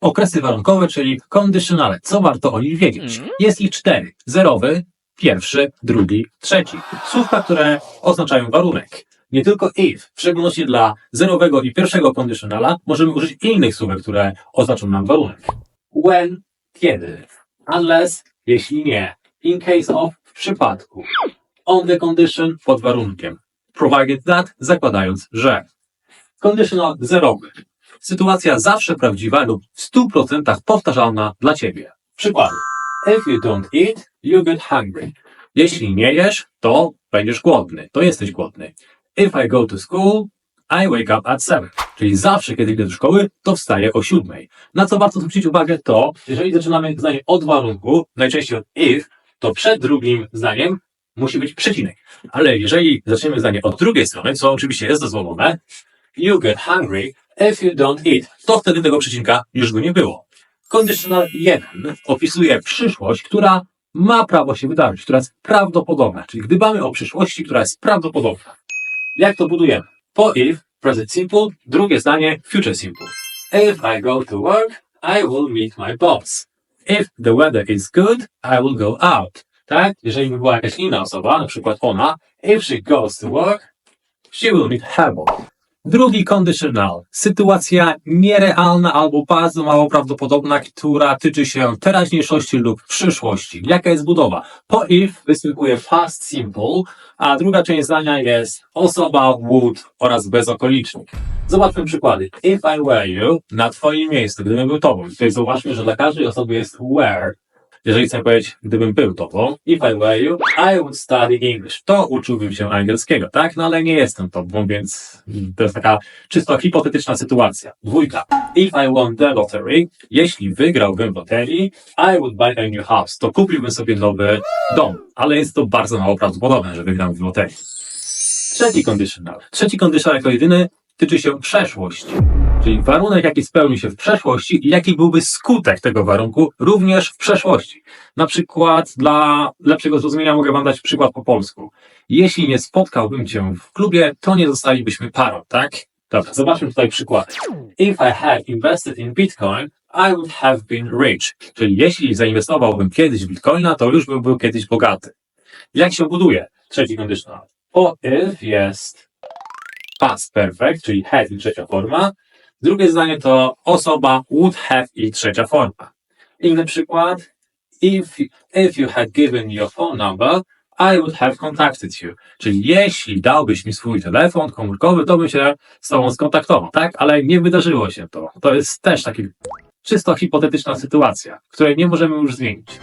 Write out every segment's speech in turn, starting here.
okresy warunkowe, czyli conditionale. Co warto o nich wiedzieć? Mhm. Jest ich cztery. Zerowy, pierwszy, drugi, trzeci. Słówka, które oznaczają warunek. Nie tylko if, w szczególności dla zerowego i pierwszego conditionala możemy użyć innych słówek, które oznaczą nam warunek. When, kiedy. Unless, jeśli nie. In case of, w przypadku. On the condition, pod warunkiem. Provided that, zakładając, że. Conditional zerowy. Sytuacja zawsze prawdziwa lub w 100% powtarzalna dla ciebie. Przykład. If you don't eat, you get hungry. Jeśli nie jesz, to będziesz głodny. To jesteś głodny. If I go to school, I wake up at 7. Czyli zawsze, kiedy idę do szkoły, to wstaję o 7. Na co warto zwrócić uwagę, to jeżeli zaczynamy zdanie od warunku, najczęściej od if, to przed drugim zdaniem musi być przecinek. Ale jeżeli zaczniemy zdanie od drugiej strony, co oczywiście jest dozwolone, you get hungry if you don't eat, to wtedy tego przecinka już by nie było. Conditional 1 opisuje przyszłość, która ma prawo się wydarzyć, która jest prawdopodobna. Czyli gdy dbamy o przyszłości, która jest prawdopodobna. Jak to budujemy? Po if, present simple, drugie zdanie, future simple. If I go to work, I will meet my boss. If the weather is good, I will go out. Tak? Jeżeli by była jakaś inna osoba, na przykład ona, if she goes to work, she will meet her boss. Drugi conditional. Sytuacja nierealna albo bardzo mało prawdopodobna, która tyczy się teraźniejszości lub przyszłości. Jaka jest budowa? Po if występuje past simple, a druga część zdania jest osoba, would oraz bezokolicznik. Zobaczmy przykłady. If I were you, na twoim miejscu, gdybym był tobą. Tutaj zauważmy, że dla każdej osoby jest were. Jeżeli chcę powiedzieć, gdybym był tobą, if I were you, I would study English. To uczyłbym się angielskiego, tak? No ale nie jestem tobą, więc to jest taka czysto hipotetyczna sytuacja. Dwójka. If I won the lottery, jeśli wygrałbym w loterii, I would buy a new house. To kupiłbym sobie nowy dom. Ale jest to bardzo mało prawdopodobne, że wygram w loterii. Trzeci conditional. Trzeci conditional jako jedyny tyczy się przeszłości. Czyli warunek, jaki spełni się w przeszłości i jaki byłby skutek tego warunku również w przeszłości. Na przykład dla lepszego zrozumienia mogę Wam dać przykład po polsku. Jeśli nie spotkałbym Cię w klubie, to nie zostalibyśmy parą, tak? Dobra, zobaczmy tutaj przykłady. If I had invested in Bitcoin, I would have been rich. Czyli jeśli zainwestowałbym kiedyś w Bitcoina, to już bym był kiedyś bogaty. Jak się buduje trzeci conditional? Po if jest past perfect, czyli had trzecia forma. Drugie zdanie to osoba would have i trzecia forma. Inny przykład. If, if you had given your phone number, I would have contacted you. Czyli jeśli dałbyś mi swój telefon komórkowy, to bym się z tobą skontaktował, tak? Ale nie wydarzyło się to. To jest też taka czysto hipotetyczna sytuacja, której nie możemy już zmienić.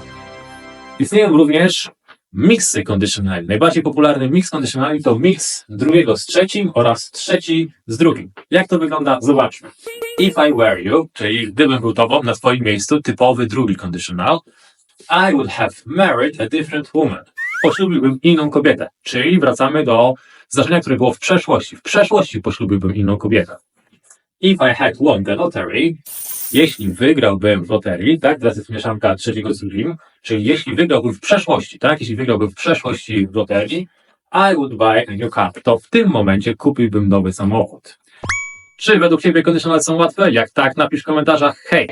Istnieją również miksy conditionali. Najbardziej popularny mix conditionali to mix drugiego z trzecim oraz trzeci z drugim. Jak to wygląda? Zobaczmy. If I were you, czyli gdybym był tobą na twoim miejscu, typowy drugi conditional, I would have married a different woman. Poślubiłbym inną kobietę. Czyli wracamy do zdarzenia, które było w przeszłości. W przeszłości poślubiłbym inną kobietę. If I had won the lottery, jeśli wygrałbym w loterii, tak, teraz jest mieszanka trzeciego z drugim, czyli jeśli wygrałbym w przeszłości, tak, jeśli wygrałbym w przeszłości w loterii, I would buy a new car. To w tym momencie kupiłbym nowy samochód. Czy według Ciebie conditionale są łatwe? Jak tak, napisz w komentarzach hej.